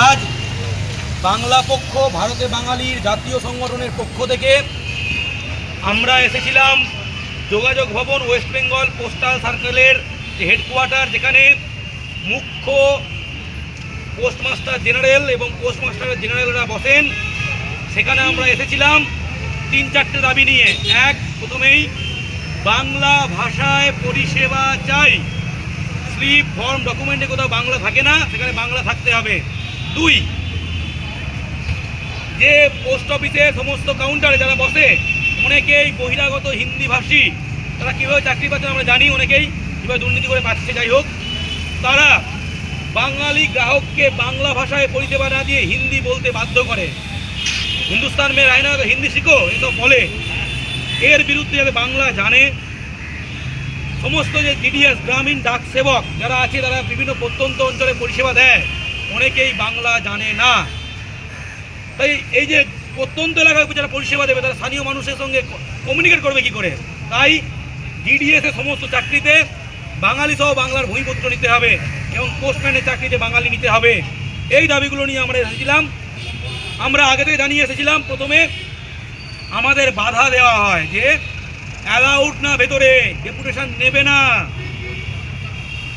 আজ বাংলা পক্ষ, ভারতে বাঙালির জাতীয় সংগঠনের পক্ষ থেকে আমরা এসেছিলাম যোগাযোগ ভবন ওয়েস্ট বেঙ্গল পোস্টাল সার্কেলের যে হেডকোয়ার্টার, যেখানে মুখ্য পোস্টমাস্টার জেনারেল এবং পোস্টমাস্টার জেনারেলরা বসেন। সেখানে আমরা এসেছিলাম তিন চারটে দাবি নিয়ে। এক, প্রথমেই বাংলা ভাষায় পরিষেবা চাই। স্লিপ ফর্ম ডকুমেন্টে কোথাও বাংলা থাকে না, সেখানে বাংলা থাকতে হবে। দুই। যে পোস্ট অফিসে সমস্ত কাউন্টারে যারা বসে, অনেকেই বহিরাগত হিন্দি ভাষী। তারা কীভাবে চাকরি পাচ্ছে আমরা জানি, অনেকেই কীভাবে দুর্নীতি করে পাচ্ছে, যাই হোক। তারা বাঙালি গ্রাহককে বাংলা ভাষায় পরিষেবা না দিয়ে হিন্দি বলতে বাধ্য করে। হিন্দুস্তান মেয়ে রায়না হিন্দি শিখো, এসব বলে। এর বিরুদ্ধে যাতে বাংলা জানে, সমস্ত যে ডিডিএস গ্রামীণ ডাক সেবক যারা আছে, তারা বিভিন্ন প্রত্যন্ত অঞ্চলে পরিষেবা দেয়। অনেকেই বাংলা জানে না। তাই এই যে প্রত্যন্ত এলাকায় যারা পরিষেবা দেবে, তারা স্থানীয় মানুষের সঙ্গে কমিউনিকেট করবে কি করে? তাই ডিডিএস সমস্ত চাকরিতে বাঙালি সহ বাংলার ভূমিপত্র নিতে হবে এবং পোস্টম্যানের চাকরিতে বাঙালি নিতে হবে। এই দাবিগুলো নিয়ে আমরা এসেছিলাম। আমরা আগে থেকে জানিয়ে এসেছিলাম, প্রথমে আমাদের বাধা দেওয়া হয় যে অ্যালাউড না ভেতরে ডেপুটেশন নেবে না।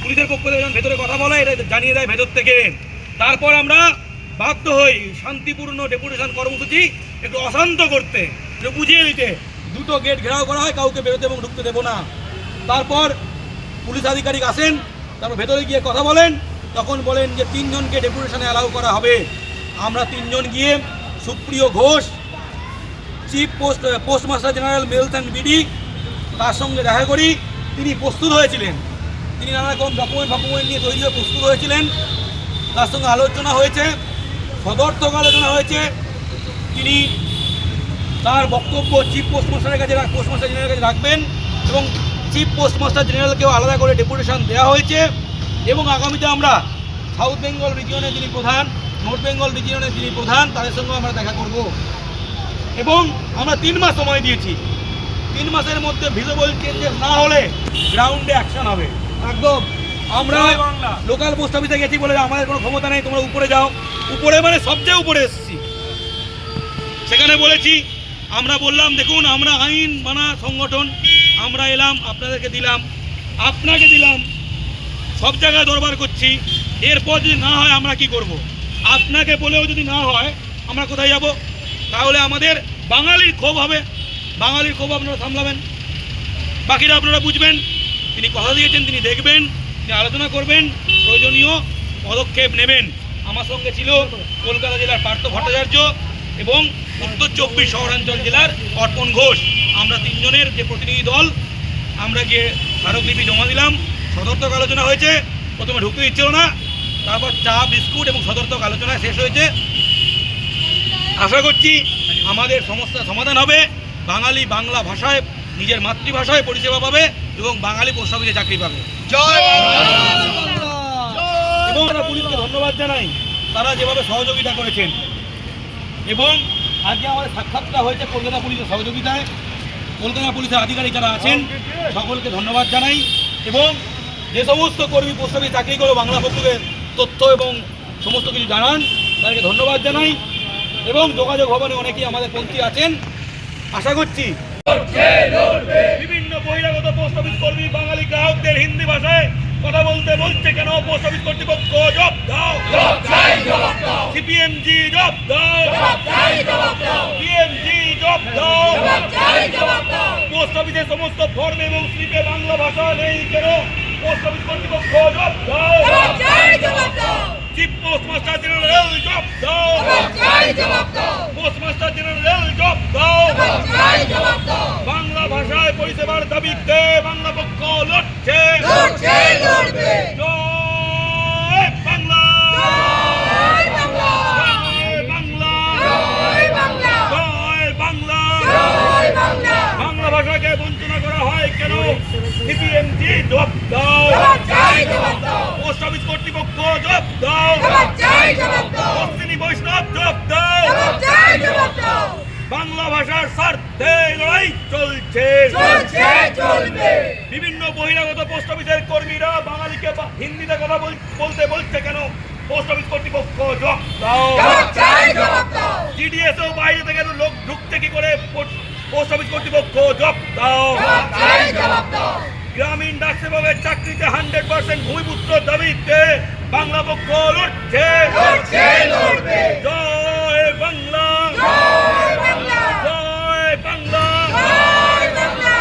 পুলিশের পক্ষ থেকে ভেতরে কথা বলে, এটা জানিয়ে দেয় ভেতর থেকে। তারপর আমরা বাধ্য হই শান্তিপূর্ণ ডেপুটেশন কর্মসূচি একটু অশান্ত করতে বুঝিয়ে দিতে। দুটো গেট ঘেরাও করা হয়, কাউকে বেরোতে এবং ঢুকতে দেবো না। তারপর পুলিশ আধিকারিক আসেন, তারপর ভেতরে গিয়ে কথা বলেন। তখন বলেন যে তিনজনকে ডেপুটেশনে অ্যালাউ করা হবে। আমরা তিনজন গিয়ে Supriyo Ghosh chief post postmaster general mails and BD তার সঙ্গে দেখা করি। তিনি প্রস্তুত হয়েছিলেন। তিনি নানা রকম ডকুমেন্ট ফকুমেন্ট নিয়ে তৈরি হয়ে প্রস্তুত হয়েছিলেন। তার সঙ্গে আলোচনা হয়েছে, সদর্থক আলোচনা হয়েছে। তিনি তার বক্তব্য চিফ পোস্টমাস্টারের কাছে পোস্টমাস্টার জেনারেলের কাছে রাখবেন এবং চিফ পোস্টমাস্টার জেনারেলকেও আলাদা করে ডেপুটেশন দেওয়া হয়েছে এবং আগামীতে আমরা সাউথ বেঙ্গল রিজিয়নে যিনি প্রধান নর্থ বেঙ্গল রিজিয়নের যিনি প্রধান, তাদের সঙ্গে আমরা দেখা করব। এবং আমরা তিন মাস সময় দিয়েছি। তিন মাসের মধ্যে ভিজিবল চেঞ্জেস না হলে গ্রাউন্ডে অ্যাকশন হবে। একদম। আমরা লোকাল পোস্ট অফিসে গেছি বলে আমাদের কোনো ক্ষমতা নেই তোমরা উপরে যাও। উপরে মানে সবচেয়ে উপরে এসেছি। সেখানে বলেছি আমরা বললাম দেখুন আমরা আইন মানা সংগঠন আমরা এলাম আপনাদেরকে দিলাম আপনাকে দিলাম সব জায়গায় দরবার করছি এরপর যদি না হয় আমরা কি করব। আপনাকে বলেও যদি না হয় আমরা কোথায় যাব? তাহলে আমাদের বাঙালির ক্ষোভ হবে। বাঙালির ক্ষোভ আপনারা সামলাবেন। বাকিরা আপনারা বুঝবেন। তিনি কথা দিয়েছেন তিনি দেখবেন। আলোচনা করবেন, প্রয়োজনীয় পদক্ষেপ নেবেন। আমার সঙ্গে ছিল কলকাতা জেলার পার্থ ভট্টাচার্য এবং উত্তর চব্বিশ শহরাঞ্চল জেলার অর্পণ ঘোষ। আমরা তিনজনের যে প্রতিনিধি দল, আমরা গিয়ে স্মারকলিপি জমা দিলাম। সদর্থক আলোচনা হয়েছে, প্রথমে ঢুকতে দিচ্ছিল না, তারপর চা, বিস্কুট এবং সদর্থক আলোচনা শেষ হয়েছে। আশা করছি আমাদের সমস্যার সমাধান হবে। বাঙালি বাংলা ভাষায় নিজের মাতৃভাষায় পরিষেবা পাবে এবং বাঙালি পোস্ট অফিসে চাকরি পাবে। এবং পুলিশকে ধন্যবাদ জানাই তারা যেভাবে সহযোগিতা করেছেন। এবং আজকে আমাদের সাক্ষাৎটা হয়েছে কলকাতা পুলিশের সহযোগিতায়। কলকাতা পুলিশের আধিকারিক যারা আছেন সকলকে ধন্যবাদ জানাই। এবং যে সমস্ত কর্মী পোস্ট অফিসে চাকরি করে বাংলা পক্ষের তথ্য এবং সমস্ত কিছু জানান তাদেরকে ধন্যবাদ জানাই। এবং যোগাযোগ ভবনে অনেকেই আমাদের পন্থী আছেন। আশা করছি বিভিন্ন বহিরাগত পোস্ট অফিস কর্মী বাঙালি গ্রাহকদের হিন্দি ভাষায় কথা বলতে বলছে কেন পোস্ট অফিস কর্তৃপক্ষ জব দাও সিপিএমজি জব দাও পিএমজি জব দাও পোস্ট অফিসের সমস্ত ফর্ম এবং স্লিপে বাংলা ভাষা নেই কেন পোস্ট অফিস কর্তৃপক্ষ জব দাও চিফ পোস্টমাস্টার জেনারেল জব দাও পোস্টমাস্টার জেনারেল জব দাও বাংলা ভাষায় পরিষেবার দাবিতে বাংলা পক্ষ লড়ছে। জয় বাংলা। জয় বাংলা। জয় বাংলা। বাংলা। ভাষাকে বঞ্চনা করা হয় কেন? সিপিএমজি জব দাও। পোস্ট অফিস কর্তৃপক্ষ জব দাও। পশ্চিমী বৈষ্ণব জব দাও। বাংলা ভাষার স্বার্থে লড়াই চলছে। বিভিন্ন বহিরাগত পোস্ট অফিসের কর্মীরা বাঙালিকে হিন্দিতে কথা বল- বলতে বলছে কেন? পোস্ট অফিস কর্তৃপক্ষ জবাব দাও। জিডিএস ও বাইরে থেকে লোক ঢুকতে কি করে? পোস্ট অফিস কর্তৃপক্ষ জবাব দাও। গ্রামীণ ডাক সেবকের চাকরিতে হান্ড্রেড পার্সেন্ট ভূমিপুত্র দাবিতে বাংলা পক্ষ লড়ছে। লড়ছে জয় বাংলা জয় বাংলা জয় বাংলা জয় বাংলা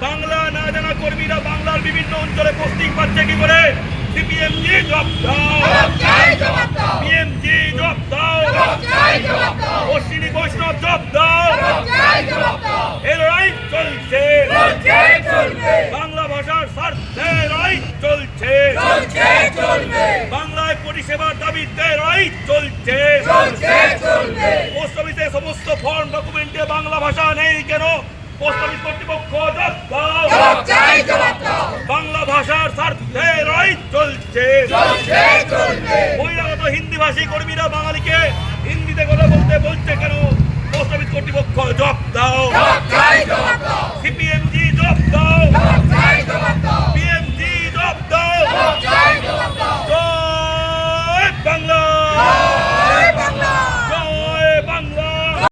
বাংলা না জানা কর্মীরা বাংলার বিভিন্ন অঞ্চলে পোস্টিং পাচ্ছে কি করে বাংলা ভাষার স্বার্থে চলছে বাংলায় পরিষেবার দাবিতে লড়াই চলছে চলবে পোস্ট সমস্ত ফর্ম ডকুমেন্টে বাংলা ভাষা নেই কেন পোস্ট অফিস কর্তৃপক্ষ জবাব বাংলা ভাষার স্বার্থে লড়াই চলছে। বহিরাগত হিন্দি ভাষী কর্মীরা বাঙালিকে হিন্দিতে কথা বলতে বলছে কেন? পোস্ট অফিস কর্তৃপক্ষ জব দাও।